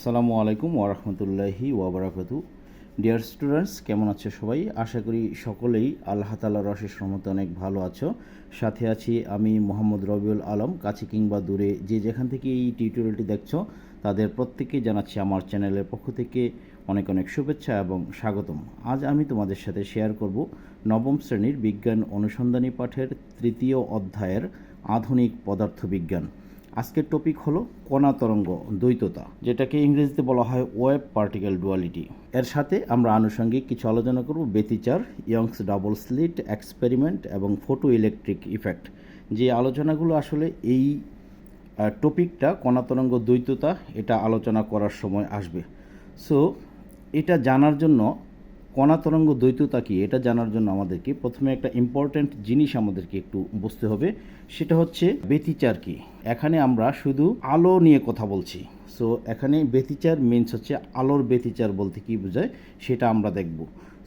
আসসালামু আলাইকুম ওরহমতুল্লাহি ওবরাকাতু ডিয়ার স্টুডেন্টস কেমন আছো সবাই? আশা করি সকলেই আল্লাহ তালার রসের সমতে অনেক ভালো আছো। সাথে আছি আমি মোহাম্মদ রবিউল আলম, কাছে কিংবা দূরে যে যেখান থেকে এই টিউটোরিয়ালটি দেখছ, তাদের প্রত্যেককেই জানাচ্ছি আমার চ্যানেলের পক্ষ থেকে অনেক অনেক শুভেচ্ছা এবং স্বাগতম। আজ আমি তোমাদের সাথে শেয়ার করব নবম শ্রেণির বিজ্ঞান অনুসন্ধানী পাঠের তৃতীয় অধ্যায়ের আধুনিক পদার্থবিজ্ঞান। আজকের টপিক হলো কণা তরঙ্গ দ্বৈততা, যেটাকে ইংরেজিতে বলা হয় ওয়েব পার্টিকেল ডুয়ালিটি। এর সাথে আমরা আনুষঙ্গিক কিছু আলোচনা করব ব্যতিচার, ইয়ংস ডাবল স্লিট, এক্সপেরিমেন্ট এবং ফটো ইলেকট্রিক ইফেক্ট। যে আলোচনাগুলো আসলে এই টপিকটা কণা তরঙ্গ দ্বৈততা, এটা আলোচনা করার সময় আসবে। সো এটা জানার জন্য কণা তরঙ্গ দ্বৈততা কি এটা জানার জন্য আমাদেরকে প্রথমে একটা ইম্পর্ট্যান্ট জিনিস আমাদেরকে একটু বুঝতে হবে, সেটা হচ্ছে ব্যতিচার কি? এখানে আমরা শুধু আলো নিয়ে কথা বলছি। সো এখানে ব্যতিচার মিনস হচ্ছে আলোর ব্যতিচার বলতে কি বোঝায় সেটা আমরা দেখব।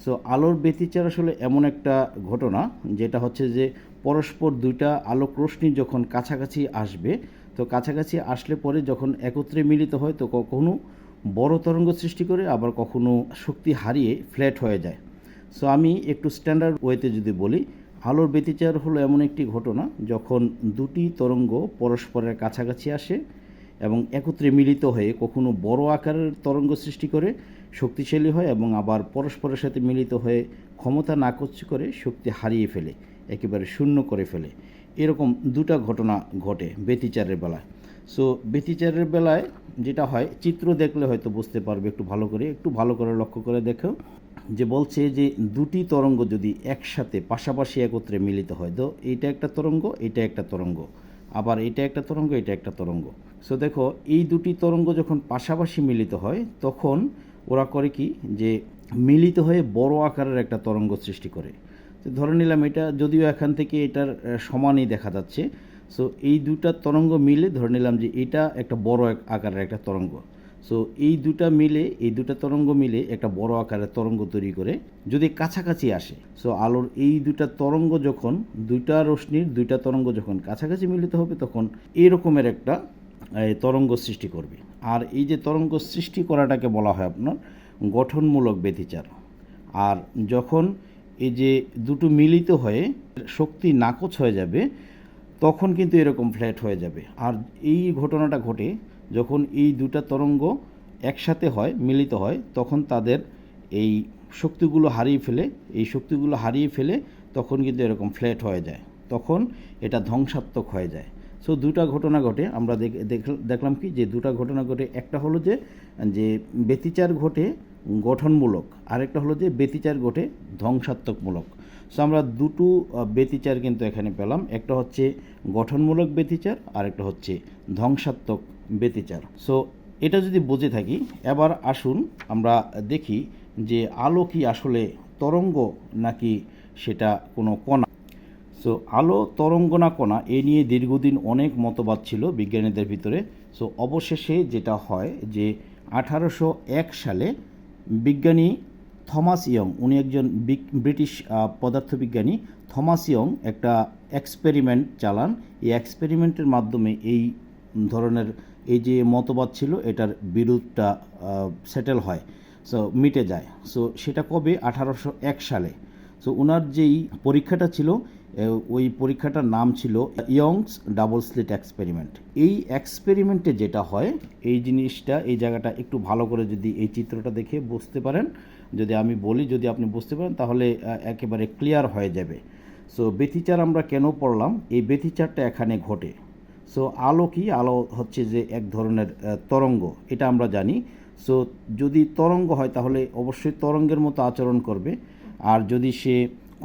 সো আলোর ব্যতিচার আসলে এমন একটা ঘটনা যেটা হচ্ছে যে পরস্পর দুইটা আলোক রশ্মি যখন কাছাকাছি আসবে, তো কাছাকাছি আসলে পরে যখন একত্রে মিলিত হয়, তো কখনো বড় তরঙ্গ সৃষ্টি করে আবার কখনো শক্তি হারিয়ে ফ্ল্যাট হয়ে যায়। সো আমি একটু স্ট্যান্ডার্ড ওয়েতে যদি বলি, আলোর ব্যতিচার হলো এমন একটি ঘটনা যখন দুটি তরঙ্গ পরস্পরের কাছাকাছি আসে এবং একত্রে মিলিত হয়ে কখনো বড় আকারের তরঙ্গ সৃষ্টি করে শক্তিশালী হয় এবং আবার পরস্পরের সাথে মিলিত হয়ে ক্ষমতা নাকচ করে শক্তি হারিয়ে ফেলে, একেবারে শূন্য করে ফেলে। এরকম দুটা ঘটনা ঘটে ব্যতিচারের বেলায়। সো ব্যতিচারের বেলায় যেটা হয়, চিত্র দেখলে হয়তো বুঝতে পারবে একটু ভালো করে, একটু ভালো করে লক্ষ্য করে দেখো। যে বলছে যে দুটি তরঙ্গ যদি একসাথে, পাশাপাশি একত্রে মিলিত হয়, তো এইটা একটা তরঙ্গ, এটা একটা তরঙ্গ। আবার এটা একটা তরঙ্গ, এটা একটা তরঙ্গ। সো দেখো, এই দুটি তরঙ্গ যখন পাশাপাশি মিলিত হয়, তখন ওরা করে কি? যে মিলিত হয়ে বড় আকারের একটা তরঙ্গ সৃষ্টি করে। তো ধরে নিলাম এটা যদিও এখান থেকে এটার সমানই দেখা যাচ্ছে সো এই দুটা তরঙ্গ মিলে ধরে নিলাম যে এটা একটা বড় আকারের একটা তরঙ্গ। সো এই দুটা মিলে, এই দুটা তরঙ্গ মিলে একটা বড় আকারের তরঙ্গ তৈরি করে যদি কাছাকাছি আসে। সো আলোর এই দুটা তরঙ্গ যখন, দুইটা রশ্মির দুইটা তরঙ্গ যখন কাছাকাছি মিলিত হবে, তখন এরকমের একটা তরঙ্গ সৃষ্টি করবে। আর এই যে তরঙ্গ সৃষ্টি করাটাকে বলা হয় আপনার গঠনমূলক ব্যতিচার। আর যখন এই যে দুটো মিলিত হয়ে, শক্তি নাকচ হয়ে যাবে তখন কিন্তু এরকম ফ্ল্যাট হয়ে যাবে। আর এই ঘটনাটা ঘটে যখন এই দুটা তরঙ্গ একসাথে হয়, মিলিত হয়, তখন তাদের এই শক্তিগুলো হারিয়ে ফেলে, এই শক্তিগুলো হারিয়ে ফেলে তখন কিন্তু এরকম ফ্ল্যাট হয়ে যায়। তখন এটা ধ্বংসাত্মক হয়ে যায়। সো দুটা ঘটনা ঘটে। আমরা দেখলাম কি যে দুটা ঘটনা ঘটে। একটা হলো যে যে ব্যতিচার ঘটে গঠনমূলক, আরেকটা হলো যে ব্যতিচার ঘটে ধ্বংসাত্মকমূলক। সো আমরা দুটো ব্যতিচার কিন্তু এখানে পেলাম। একটা হচ্ছে গঠনমূলক ব্যতিচার আর একটা হচ্ছে ধ্বংসাত্মক ব্যতিচার। সো এটা যদি বুঝে থাকি, এবার আসুন আমরা দেখি যে আলো কি আসলে তরঙ্গ নাকি সেটা কোনো কণা। সো আলো, তরঙ্গ না কণা, এ নিয়ে দীর্ঘদিন অনেক মতবাদ ছিল বিজ্ঞানীদের ভিতরে। সো অবশেষে যেটা হয় যে আঠারোশো এক সালে বিজ্ঞানী থমাস ইয়ং, উনি একজন ব্রিটিশ পদার্থবিজ্ঞানী। থমাস ইয়ং একটা এক্সপেরিমেন্ট চালান। এই এক্সপেরিমেন্টের মাধ্যমে এই ধরনের এই যে মতবাদ ছিল, এটার বিরোধটা সেটেল হয় সো মিটে যায়। সো সেটা কবে? আঠারোশো এক সালে। সো ওনার যেই পরীক্ষাটা ছিল ওই পরীক্ষাটার নাম ছিল ইয়ংস ডাবল স্লিট এক্সপেরিমেন্ট। এই এক্সপেরিমেন্টে যেটা হয়, এই জিনিসটা, এই জায়গাটা একটু ভালো করে যদি এই চিত্রটা দেখে বুঝতে পারেন যদি আমি বলি, যদি আপনি বুঝতে পারেন, তাহলে একেবারে ক্লিয়ার হয়ে যাবে। সো ব্যতিচার আমরা কেন পড়লাম? এই ব্যতিচারটা এখানে ঘটে। সো আলো কি? আলো হচ্ছে যে এক ধরনের তরঙ্গ। এটা আমরা জানি। সো যদি তরঙ্গ হয়, তাহলে অবশ্যই তরঙ্গের মতো আচরণ করবে। আর যদি সে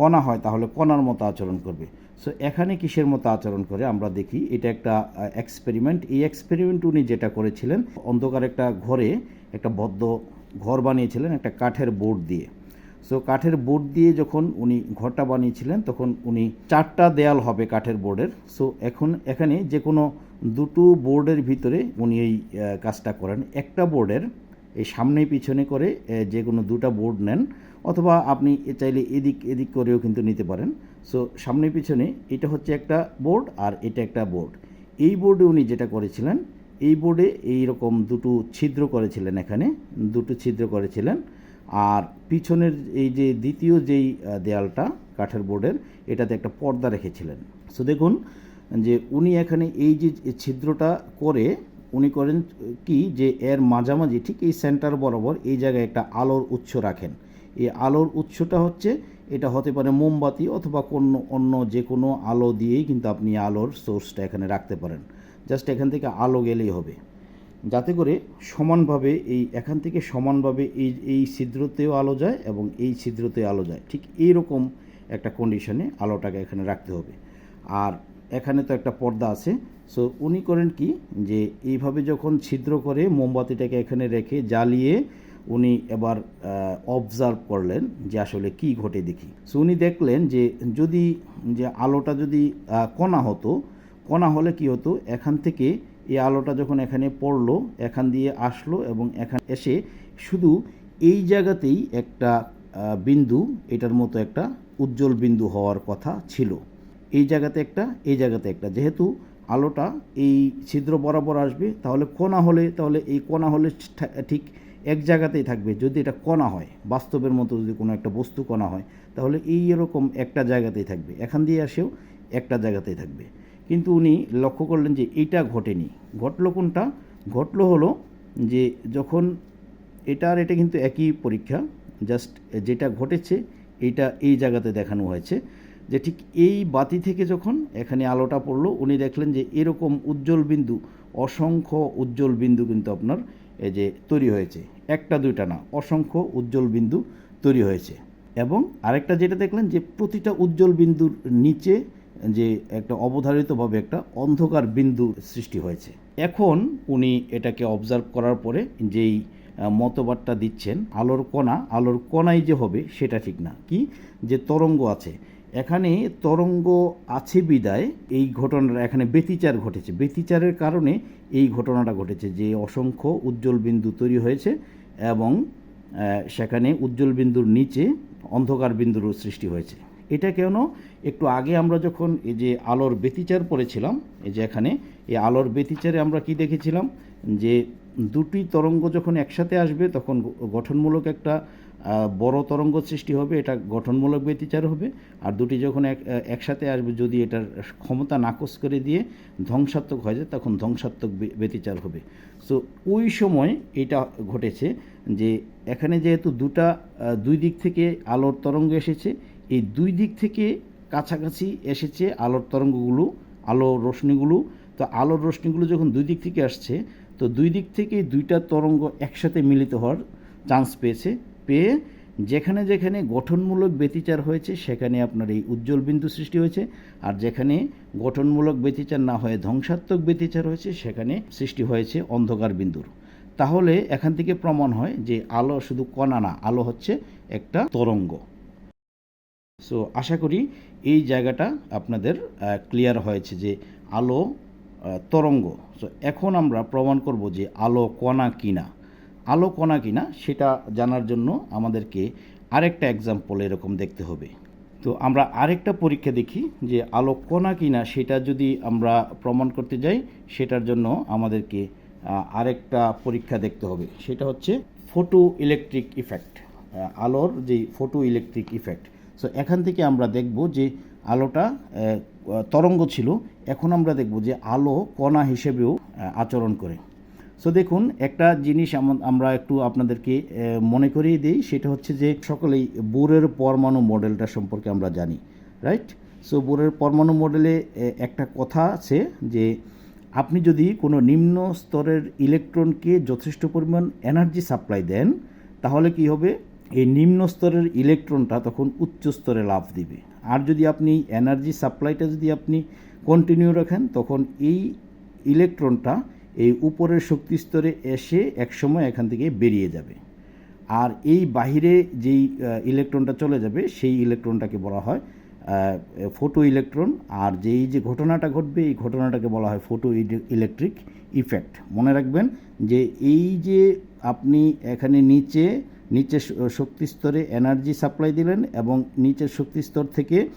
কণা হয়, তাহলে কণার মতো আচরণ করবে। সো এখানে কিসের মতো আচরণ করে? আমরা দেখি, এটা একটা এক্সপেরিমেন্ট এই এক্সপেরিমেন্ট উনি যেটা করেছিলেন, অন্ধকার একটা ঘরে একটা বদ্ধ ঘর বানিয়েছিলেন একটা কাঠের বোর্ড দিয়ে। সো কাঠের বোর্ড দিয়ে যখন উনি ঘরটা বানিয়েছিলেন, তখন উনি চারটা দেয়াল হবে কাঠের বোর্ডের। সো এখন এখানে যে কোনো দুটো বোর্ডের ভিতরে উনি এই কাজটা করেন। একটা বোর্ডের এই সামনে পিছনে করে যে কোনো দুটা বোর্ড নেন, অথবা আপনি চাইলে এদিক এদিক করেও কিন্তু নিতে পারেন। সো সামনে পিছনে এটা হচ্ছে একটা বোর্ড আর এটা একটা বোর্ড। এই বোর্ডে উনি যেটা করেছিলেন এই বোর্ডে এই রকম দুটো ছিদ্র করেছিলেন এখানে, দুটো ছিদ্র করেছিলেন। আর পিছনের এই যে দ্বিতীয় যেই দেয়ালটা, কাঠের বোর্ডের এটাতে একটা পর্দা রেখেছিলেন। সো দেখুন, যে উনি এখানে এই যে ছিদ্রটা করে, উনি করেন কি, যে এর মাঝামাঝি ঠিক এই সেন্টার বরাবর এই জায়গায় একটা আলোর উৎস রাখেন। এই আলোর উৎসটা হচ্ছে, এটা হতে পারে মোমবাতি অথবা কোনো অন্য যে কোনো আলো দিয়েই কিন্তু আপনি আলোর সোর্সটা এখানে রাখতে পারেন। জাস্ট এখান থেকে আলো গেলেই হবে। যাতে করে সমানভাবে এই, এখান থেকে সমানভাবে এই এই ছিদ্রতেও আলো যায় এবং এই ছিদ্রতে আলো যায়। ঠিক এই রকম একটা কন্ডিশনে আলোটাকে এখানে রাখতে হবে। আর এখানে তো একটা পর্দা আছে। সো উনি করেন কি যে, এইভাবে যখন ছিদ্র করে মোমবাতিটাকে এখানে রেখে জ্বালিয়ে উনি এবার অবজার্ভ করলেন যে আসলে কি ঘটে দেখি। সো উনি দেখলেন যে, যদি, যে আলোটা যদি কণা হতো কণা হলে কি হতো? এখান থেকে এই আলোটা যখন এখানে পড়ল, এখান দিয়ে আসলো এবং এখানে এসে শুধু এই জায়গাতেই একটা বিন্দু, এটার মতো একটা উজ্জ্বল বিন্দু হওয়ার কথা ছিল। এই জায়গাতে একটা, এই জায়গাতে একটা। যেহেতু আলোটা এই ছিদ্র বরাবর আসবে, তাহলে কোণা হলে, তাহলে এই কণা হলে ঠিক এক জায়গাতেই থাকবে। যদি এটা কণা হয়, বাস্তবের মতো যদি কোনো একটা বস্তু কণা হয়, তাহলে এই এরকম একটা জায়গাতেই থাকবে। এখান দিয়ে আসেও একটা জায়গাতেই থাকবে। কিন্তু উনি লক্ষ্য করলেন যে এইটা ঘটেনি। ঘটলো কোনটা? ঘটলো হলো যে যখন এটা আর এটা কিন্তু একই পরীক্ষা জাস্ট যেটা ঘটেছে এইটা এই জায়গাতে দেখানো হয়েছে যে ঠিক এই বাতি থেকে যখন এখানে আলোটা পড়ল, উনি দেখলেন যে এরকম উজ্জ্বল বিন্দু, অসংখ্য উজ্জ্বল বিন্দু কিন্তু আপনার এই যে তৈরি হয়েছে। একটা, দুইটা না, অসংখ্য উজ্জ্বল বিন্দু তৈরি হয়েছে। এবং আরেকটা যেটা দেখলেন যে প্রতিটা উজ্জ্বল বিন্দুর নিচে যে একটা অবধারিতভাবে একটা অন্ধকার বিন্দু সৃষ্টি হয়েছে। এখন উনি এটাকে অবজার্ভ করার পরে যেই মতবাদটা দিচ্ছেন, আলোর কণা, আলোর কণাই যে হবে সেটা ঠিক না। কি? যে তরঙ্গ আছে। এখানে তরঙ্গ আছে বিদায়, এই ঘটনাটা এখানে ব্যতিচার ঘটেছে। ব্যতিচারের কারণে এই ঘটনাটা ঘটেছে যে অসংখ্য উজ্জ্বল বিন্দু তৈরি হয়েছে এবং সেখানে উজ্জ্বল বিন্দুর নিচে অন্ধকার বিন্দুরও সৃষ্টি হয়েছে। এটা কেন? একটু আগে আমরা যখন এই যে আলোর ব্যতিচার পড়েছিলাম, এই যে এখানে, এই আলোর ব্যতিচারে আমরা কি দেখেছিলাম? যে দুটি তরঙ্গ যখন একসাথে আসবে, তখন গঠনমূলক একটা বড় তরঙ্গ সৃষ্টি হবে, এটা গঠনমূলক ব্যতিচার হবে। আর দুটি যখন এক একসাথে আসবে, যদি এটার ক্ষমতা নাকচ করে দিয়ে ধ্বংসাত্মক হয়ে যায়, তখন ধ্বংসাত্মক ব্যতিচার হবে। সো ওই সময় এটা ঘটেছে যে, এখানে যেহেতু দুটা দুই দিক থেকে আলোর তরঙ্গ এসেছে এই দুই দিক থেকে কাছাকাছি এসেছে আলোর তরঙ্গগুলো, আলোর রশ্মিগুলো। তো আলোর রশ্মিগুলো যখন দুই দিক থেকে আসছে, তো দুই দিক থেকে দুইটা তরঙ্গ একসাথে মিলিত হওয়ার চান্স পেয়েছে। পেয়ে যেখানে যেখানে গঠনমূলক ব্যতিচার হয়েছে, সেখানে আপনার এই উজ্জ্বল বিন্দু সৃষ্টি হয়েছে। আর যেখানে গঠনমূলক ব্যতিচার না হয়ে ধ্বংসাত্মক ব্যতিচার হয়েছে, সেখানে সৃষ্টি হয়েছে অন্ধকার বিন্দুর। তাহলে এখান থেকে প্রমাণ হয় যে আলো শুধু কণা না, আলো হচ্ছে একটা তরঙ্গ। সো আশা করি এই জায়গাটা আপনাদের ক্লিয়ার হয়েছে যে আলো তরঙ্গ। সো এখন আমরা প্রমাণ করব যে আলো কণা কিনা। আলো কণা কিনা সেটা জানার জন্য আমাদেরকে আরেকটা এক্সাম্পল এরকম দেখতে হবে। তো আমরা আরেকটা পরীক্ষা দেখি যে আলো কণা কিনা সেটা যদি আমরা প্রমাণ করতে যাই, সেটার জন্য আমাদেরকে আরেকটা পরীক্ষা দেখতে হবে। সেটা হচ্ছে ফটো ইলেকট্রিক ইফেক্ট আলোর যে ফটো ইলেকট্রিক ইফেক্ট সো এখান থেকে আমরা দেখব যে আলোটা তরঙ্গ ছিল। এখন আমরা দেখব যে আলো কণা হিসেবেও আচরণ করে। সো দেখুন, একটা জিনিস আম- আমরা একটু আপনাদেরকে মনে করিয়ে দিই। সেটা হচ্ছে যে সকলেই বোরের পরমাণু মডেলটা সম্পর্কে আমরা জানি, রাইট? সো বোরের পরমাণু মডেলে একটা কথা আছে যে আপনি যদি কোনো নিম্ন স্তরের ইলেকট্রনকে যথেষ্ট পরিমাণ এনার্জি সাপ্লাই দেন, তাহলে কি হবে? এই নিম্ন স্তরের ইলেকট্রনটা তখন উচ্চ স্তরে লাভ দিবে। আর যদি আপনি এনার্জি সাপ্লাইটা যদি আপনি কন্টিনিউ রাখেন, তখন এই ইলেকট্রনটা এই উপরের শক্তি স্তরে এসে একসময় এখান থেকে বেরিয়ে যাবে। আর এই বাহিরে যেই ইলেকট্রনটা চলে যাবে, সেই ইলেকট্রনটাকে বলা হয় ফটো ইলেকট্রন আর যেই যে ঘটনাটা ঘটবে, এই ঘটনাটাকে বলা হয় ফটো ইলেকট্রিক ইফেক্ট মনে রাখবেন যে এই যে আপনি এখানে নিচে নিচের শ- শক্তি স্তরে এনার্জি সাপ্লাই দিলেন এবং নিচের শক্তি স্তর থেকে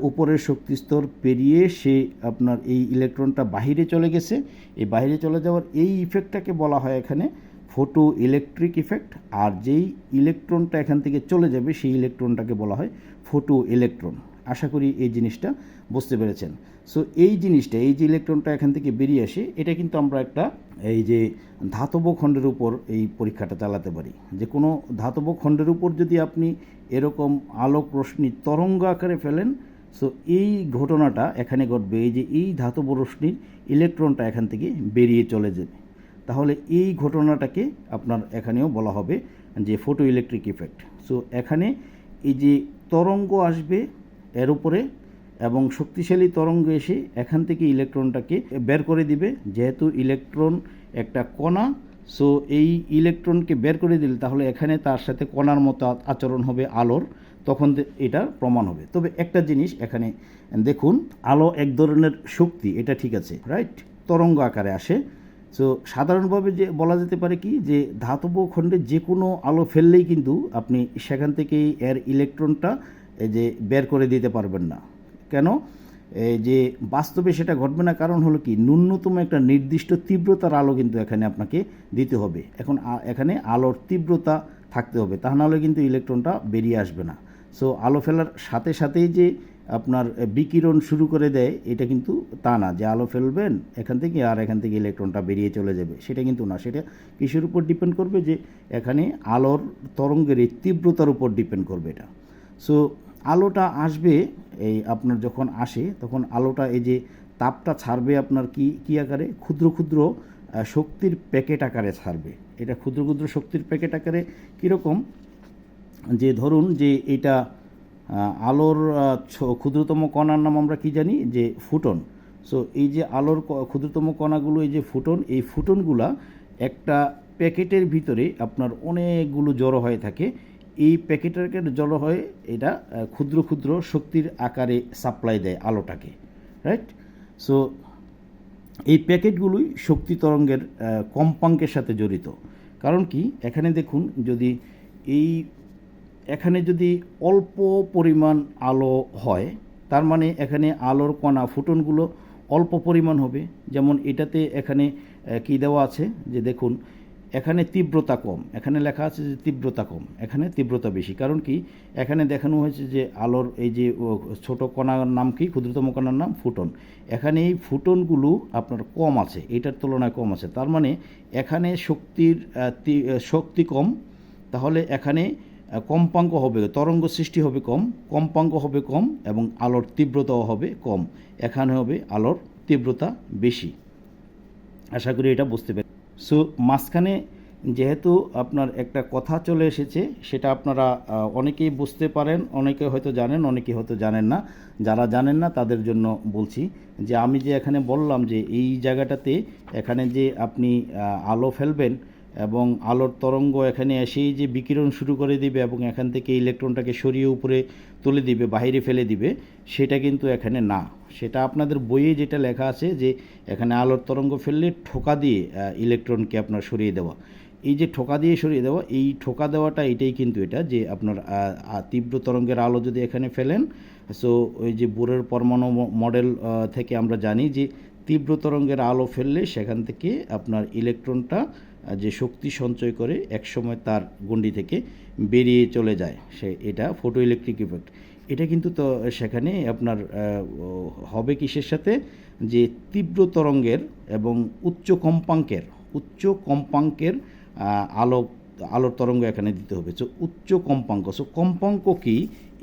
উপরের শক্তি স্তর পেরিয়ে সে আপনার এই ইলেকট্রনটা বাহিরে চলে গেছে। এই বাইরে চলে যাওয়ার এই ইফেক্টটাকে বলা হয় এখানে ফটো ইলেকট্রিক ইফেক্ট আর যেই ইলেকট্রনটা এখান থেকে চলে যাবে, সেই ইলেকট্রনটাকে বলা হয় ফটো ইলেকট্রন আশা করি এই জিনিসটা বুঝতে পেরেছেন। সো এই জিনিসটা, এই যে ইলেকট্রনটা এখান থেকে বেরিয়ে আসে, এটা কিন্তু আমরা একটা, এই যে ধাতব খণ্ডের উপর এই পরীক্ষাটা চালাতে পারি। যে কোনো ধাতব খণ্ডের উপর যদি আপনি এরকম আলোক রশ্মি তরঙ্গ আকারে ফেলেন সো এই ঘটনাটা এখানে ঘটবে। এই যে এই ধাতব রশ্মির ইলেকট্রনটা এখান থেকে বেরিয়ে চলে যাবে। তাহলে এই ঘটনাটাকে আপনার এখানেও বলা হবে যে ফটো ইলেকট্রিক ইফেক্ট। সো এখানে এই যে তরঙ্গ আসবে, এর উপরে এবং শক্তিশালী তরঙ্গ এসে এখান থেকে ইলেকট্রনটাকে বের করে দিবে। যেহেতু ইলেকট্রন একটা কণা সো এই ইলেকট্রনকে বের করে দিলে তাহলে এখানে তার সাথে কণার মতো আচরণ হবে, আলোর। তখন এটা প্রমাণ হবে। তবে একটা জিনিস এখানে দেখুন, আলো এক ধরনের শক্তি, এটা ঠিক আছে রাইট তরঙ্গ আকারে আসে। সো সাধারণভাবে যে বলা যেতে পারে কি, যে ধাতব খণ্ডে যে কোনো আলো ফেললেই কিন্তু আপনি সেখান থেকেই এর ইলেকট্রনটা যে বের করে দিতে পারবেন না। কেন? যে বাস্তবে সেটা ঘটবে না, কারণ হলো কি, ন্যূনতম একটা নির্দিষ্ট তীব্রতার আলো কিন্তু এখানে আপনাকে দিতে হবে। এখন এখানে আলোর তীব্রতা থাকতে হবে, তা নাহলে কিন্তু ইলেকট্রনটা বেরিয়ে আসবে না। সো আলো ফেলার সাথে সাথেই যে আপনার বিকিরণ শুরু করে দেয়, এটা কিন্তু তা না। যে আলো ফেলবেন এখান থেকে আর এখান থেকে ইলেকট্রনটা বেরিয়ে চলে যাবে, সেটা কিন্তু না। সেটা কিসের উপর ডিপেন্ড করবে? যে এখানে আলোর তরঙ্গের এই তীব্রতার উপর ডিপেন্ড করবে এটা। সো আলোটা আসবে এই আপনার যখন আসে, তখন আলোটা এই যে তাপটা ছাড়বে আপনার কি কি আকারে? ক্ষুদ্র ক্ষুদ্র শক্তির প্যাকেট আকারে ছাড়বে। এটা ক্ষুদ্র ক্ষুদ্র শক্তির প্যাকেট আকারে কীরকম? যে ধরুন যে এটা আলোর ক্ষুদ্রতম কণার নাম আমরা কি জানি? যে ফুটন। সো এই যে আলোর ক্ষুদ্রতম কণাগুলো, এই যে ফুটন, এই ফুটনগুলা একটা প্যাকেটের ভিতরে আপনার অনেকগুলো জড়ো হয়ে থাকে। এই প্যাকেটের জড়ো হয়ে এটা ক্ষুদ্র ক্ষুদ্র শক্তির আকারে সাপ্লাই দেয় আলোটাকে রাইট সো এই প্যাকেটগুলোই শক্তি তরঙ্গের কম্পাঙ্কের সাথে জড়িত। কারণ কি? এখানে দেখুন, যদি এই, এখানে যদি অল্প পরিমাণ আলো হয়, তার মানে এখানে আলোর কণা ফুটনগুলো অল্প পরিমাণ হবে। যেমন এটাতে এখানে কি দেওয়া আছে? যে দেখুন এখানে তীব্রতা কম। এখানে লেখা আছে যে তীব্রতা কম। এখানে তীব্রতা বেশি। কারণ কি? এখানে দেখানো হয়েছে যে আলোর এই যে ছোট কণার নাম কি? ক্ষুদ্রতম কণার নাম ফুটন। এখানে এই ফুটনগুলো আপনার কম আছে। এটার তুলনায় কম আছে। তার মানে এখানে শক্তির শক্তি কম। তাহলে এখানে কম্পাঙ্ক হবে, তরঙ্গ সৃষ্টি হবে কম, কম্পাঙ্ক হবে কম এবং আলোর তীব্রতাও হবে কম। এখানে হবে আলোর তীব্রতা বেশি। আশা করি এটা বুঝতে পারি সো মাঝখানে যেহেতু আপনার একটা কথা চলে এসেছে, সেটা আপনারা অনেকেই বুঝতে পারেন, অনেকে হয়তো জানেন, অনেকে হয়তো জানেন না। যারা জানেন না, তাদের জন্য বলছি যে, আমি যে এখানে বললাম যে, এই জায়গাটাতে এখানে যে আপনি আলো ফেলবেন এবং আলোর তরঙ্গ এখানে এসেই যে বিকিরণ শুরু করে দিবে এবং এখান থেকে ইলেকট্রনটাকে সরিয়ে উপরে তুলে দিবে বাইরে ফেলে দিবে, সেটা কিন্তু এখানে না। সেটা আপনাদের বইয়ে যেটা লেখা আছে যে এখানে আলোর তরঙ্গ ফেললে ঠোকা দিয়ে ইলেকট্রনকে আপনার সরিয়ে দেওয়া। এই যে ঠোকা দিয়ে সরিয়ে দেওয়া, এই ঠোকা দেওয়াটা, এটাই কিন্তু এটা যে আপনার তীব্র তরঙ্গের আলো যদি এখানে ফেলেন সো ওই যে বোরের পরমাণু মডেল থেকে আমরা জানি যে তীব্র তরঙ্গের আলো ফেললে সেখান থেকে আপনার ইলেকট্রনটা যে শক্তি সঞ্চয় করে একসময় তার গণ্ডি থেকে বেরিয়ে চলে যায়, সে এটা ফটো ইলেকট্রিক ইফেক্ট এটা কিন্তু তো সেখানে আপনার হবে কিসের সাথে? যে তীব্র তরঙ্গের এবং উচ্চ কম্পাঙ্কের উচ্চ কম্পাঙ্কের আলো, আলোর তরঙ্গ এখানে দিতে হবে। সো উচ্চ কম্পাঙ্ক। সো কম্পাঙ্ক কি?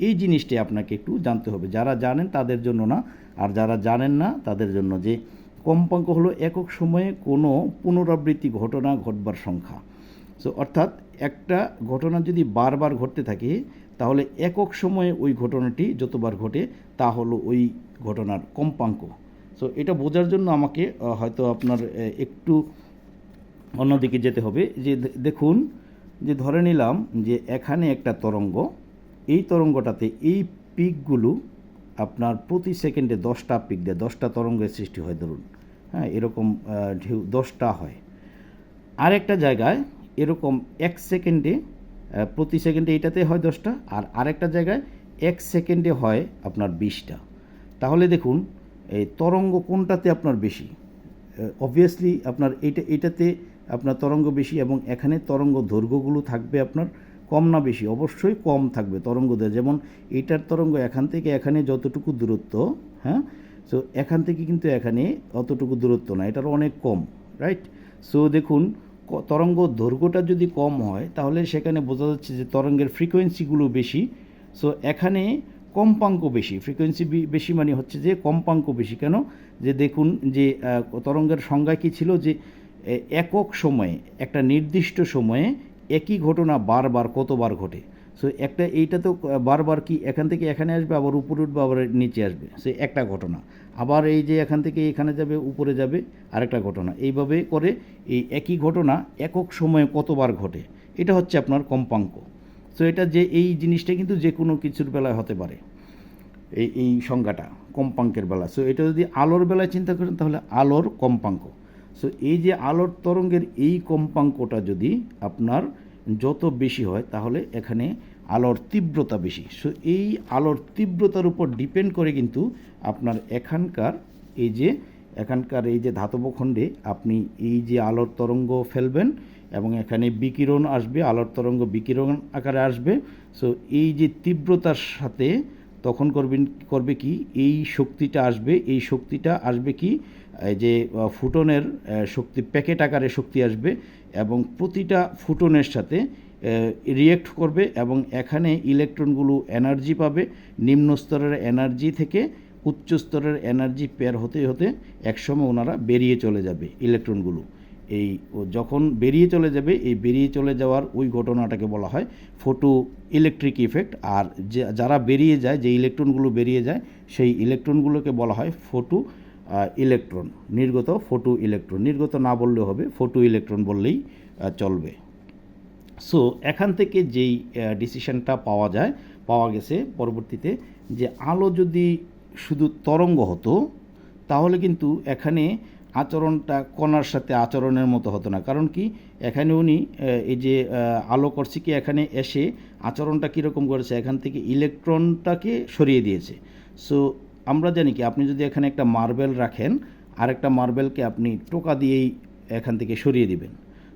এই জিনিসটি আপনাকে একটু জানতে হবে। যারা জানেন তাদের জন্য না, আর যারা জানেন না তাদের জন্য যে কম্পাঙ্ক হলো একক সময়ে কোনো পুনরাবৃত্তি ঘটনা ঘটবার সংখ্যা। সো অর্থাৎ একটা ঘটনা যদি বারবার ঘটতে থাকে, তাহলে একক সময়ে ওই ঘটনাটি যতবার ঘটে, তা হলো ওই ঘটনার কম্পাঙ্ক। সো এটা বোঝার জন্য আমাকে হয়তো আপনার একটু অন্যদিকে যেতে হবে। যে দেখুন, যে ধরে নিলাম যে এখানে একটা তরঙ্গ, এই তরঙ্গটাতে এই পিকগুলো আপনার প্রতি সেকেন্ডে দশটা পিক দেয়, দশটা তরঙ্গের সৃষ্টি হয়, ধরুন। হ্যাঁ এরকম ঢেউ দশটা হয়। আরেকটা জায়গায় এরকম এক সেকেন্ডে প্রতি সেকেন্ডে এটাতে হয় দশটা, আর আরেকটা জায়গায় এক সেকেন্ডে হয় আপনার বিশটা। তাহলে দেখুন, এই তরঙ্গ কোনটাতে আপনার বেশি? অবভিয়াসলি আপনার এটা, এটাতে আপনার তরঙ্গ বেশি এবং এখানে তরঙ্গ দৈর্ঘ্যগুলো থাকবে আপনার কম না বেশি, অবশ্যই কম থাকবে তরঙ্গ দেয় যেমন এটার তরঙ্গ এখান থেকে এখানে যতটুকু দূরত্ব হ্যাঁ সো এখান থেকে কিন্তু এখানে অতটুকু দূরত্ব না এটার অনেক কম রাইট সো দেখুন তরঙ্গ দৈর্ঘ্যটা যদি কম হয়, তাহলে সেখানে বোঝা যাচ্ছে যে তরঙ্গের ফ্রিকোয়েন্সিগুলো বেশি। সো এখানে কম্পাঙ্ক বেশি ফ্রিকোয়েন্সি বেশি মানে হচ্ছে যে কম্পাঙ্ক বেশি। কেন? যে দেখুন, যে তরঙ্গের সংজ্ঞা কী ছিল? যে একক সময়ে, একটা নির্দিষ্ট সময়ে একই ঘটনা বারবার, কতবার ঘটে? সো একটা এইটা তো বারবার কি এখান থেকে এখানে আসবে, আবার উপরে উঠবে, আবার নিচে আসবে? সে একটা ঘটনা। আবার এই যে এখান থেকে এখানে যাবে, উপরে যাবে, আরেকটা ঘটনা। এইভাবে করে এই একই ঘটনা একক সময়ে কতবার ঘটে? এটা হচ্ছে আপনার কম্পাঙ্ক। সো এটা যে এই জিনিসটা কিন্তু যে কোনো কিছুর বেলায় হতে পারে। এই এই সংজ্ঞাটা, কম্পাঙ্কের বেলা। সো এটা যদি আলোর বেলায় চিন্তা করেন, তাহলে আলোর কম্পাঙ্ক। সো এই যে আলোর তরঙ্গের এই কম্পাঙ্কটা যদি আপনার যত বেশি হয়, তাহলে এখানে আলোর তীব্রতা বেশি। সো এই আলোর তীব্রতার উপর ডিপেন্ড করে কিন্তু আপনার এখানকার এই যে, এখানকার এই যে ধাতব খণ্ডে আপনি এই যে আলোর তরঙ্গ ফেলবেন এবং এখানে বিকিরণ আসবে, আলোর তরঙ্গ বিকিরণ আকারে আসবে। সো এই যে তীব্রতার সাথে তখন করবেন, করবে কি? এই শক্তিটা আসবে, এই শক্তিটা আসবে কি? যে ফুটনের শক্তি, প্যাকেট আকারে শক্তি আসবে। এবং প্রতিটা ফুটনের সাথে রিয়েক্ট করবে এবং এখানে ইলেকট্রনগুলো এনার্জি পাবে। নিম্ন স্তরের এনার্জি থেকে উচ্চ স্তরের এনার্জি পেয়ার হতে হতে একসময় ওনারা বেরিয়ে চলে যাবে ইলেকট্রনগুলো এই যখন বেরিয়ে চলে যাবে, এই বেরিয়ে চলে যাওয়ার ওই ঘটনাটাকে বলা হয় ফটো ইলেকট্রিক ইফেক্ট আর যারা বেরিয়ে যায়, যে ইলেকট্রনগুলো বেরিয়ে যায়, সেই ইলেকট্রনগুলোকে বলা হয় ফটো ইলেকট্রন নির্গত ফটো ইলেকট্রন নির্গত না বললেও হবে ফটো ইলেকট্রন বললেই চলবে। সো এখান থেকে যেই ডিসিশনটা পাওয়া যায়, পাওয়া গেছে পরবর্তীতে যে আলো যদি শুধু তরঙ্গ হতো, তাহলে কিন্তু এখানে আচরণটা কণার সাথে আচরণের মতো হতো না। কারণ কি? এখানে উনি এই যে আলো করছে কি এখানে এসে আচরণটা কীরকম করেছে? এখান থেকে ইলেকট্রনটাকে সরিয়ে দিয়েছে। সো আমরা জানি কি, আপনি যদি এখানে একটা মার্বেল রাখেন আর একটা মার্বেলকে আপনি টোকা দিয়েই এখান থেকে সরিয়ে দিবেন।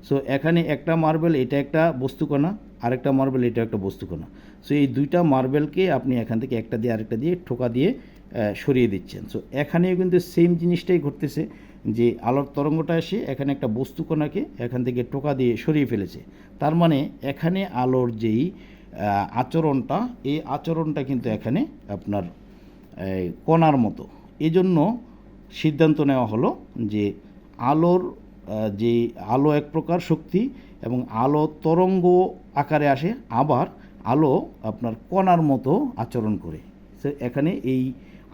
সো এখানে একটা মার্বেল, এটা একটা বস্তুকণা, আরেকটা মার্বেল, এটা একটা বস্তুকণা। সো এই দুইটা মার্বেলকে আপনি এখান থেকে একটা দিয়ে আরেকটা দিয়ে ঠোকা দিয়ে সরিয়ে দিচ্ছেন। সো এখানেও কিন্তু সেম জিনিসটাই ঘটতেছে যে, আলোর তরঙ্গটা এসে এখানে একটা বস্তুকণাকে এখান থেকে টোকা দিয়ে সরিয়ে ফেলেছে। তার মানে এখানে আলোর যেই আচরণটা, এই আচরণটা কিন্তু এখানে আপনার কণার মতো। এজন্য সিদ্ধান্ত নেওয়া হলো যে আলোর যে আলো এক প্রকার শক্তি এবং আলো তরঙ্গ আকারে আসে, আবার আলো আপনার কণার মতো আচরণ করে। এখানে এই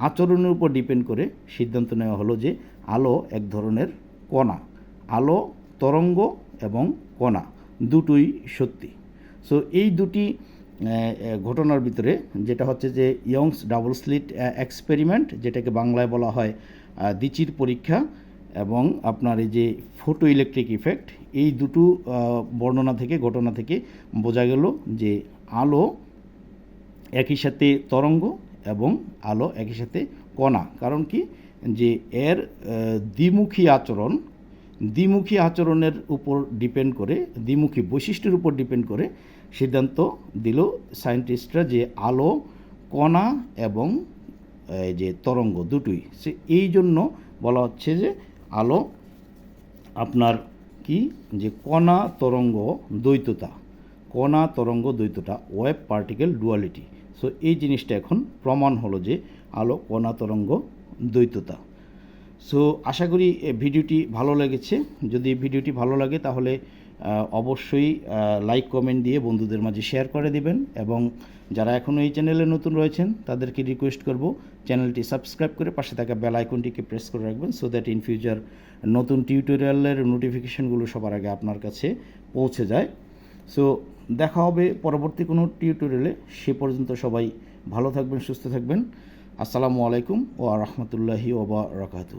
আচরণের উপর ডিপেন্ড করে সিদ্ধান্ত নেওয়া হলো যে আলো এক ধরনের কণা। আলো তরঙ্গ এবং কণা, দুটোই সত্যি। সো এই দুটি ঘটনার ভিতরে যেটা হচ্ছে যে ইয়ংস ডাবল স্লিট এক্সপেরিমেন্ট, যেটাকে বাংলায় বলা হয় দিচির পরীক্ষা এবং আপনার এই যে ফোটো ইলেকট্রিক ইফেক্ট, এই দুটো বর্ণনা থেকে, ঘটনা থেকে বোঝা গেল যে আলো একই সাথে তরঙ্গ এবং আলো একই সাথে কণা। কারণ কি? যে এর দ্বিমুখী আচরণ, দ্বিমুখী আচরণের উপর ডিপেন্ড করে, দ্বিমুখী বৈশিষ্ট্যের উপর ডিপেন্ড করে সিদ্ধান্ত দিল সায়েন্টিস্টরা যে আলো, কণা এবং যে তরঙ্গ দুটোই। সে এই জন্য বলা হচ্ছে যে আলো আপনার কি? যে কণা, তরঙ্গ, দ্বৈততা। কণা, তরঙ্গ, দ্বৈততা, ওয়েব পার্টিকেল ডুয়ালিটি। সো এই জিনিসটা এখন প্রমাণ হলো যে আলো, কণা, তরঙ্গ, দ্বৈততা। সো আশা করি ভিডিওটি ভালো লেগেছে। যদি ভিডিওটি ভালো লাগে তাহলে অবশ্যই লাইক কমেন্ট দিয়ে বন্ধুদের মাঝে শেয়ার করে দিবেন এবং যারা এখনও এই চ্যানেলে নতুন রয়েছেন, তাদেরকে রিকোয়েস্ট করব চ্যানেলটি সাবস্ক্রাইব করে পাশে থাকা বেল আইকনটিকে প্রেস করে রাখবেন সো দ্যাট ইন ফিউচার নতুন টিউটোরিয়ালের নোটিফিকেশনগুলো সবার আগে আপনার কাছে পৌঁছে যায়। সো দেখা হবে পরবর্তী কোনো টিউটোরিয়ালে সে পর্যন্ত সবাই ভালো থাকবেন, সুস্থ থাকবেন। আসসালামু আলাইকুম ও রহমতুল্লাহি ওবা রাকাতু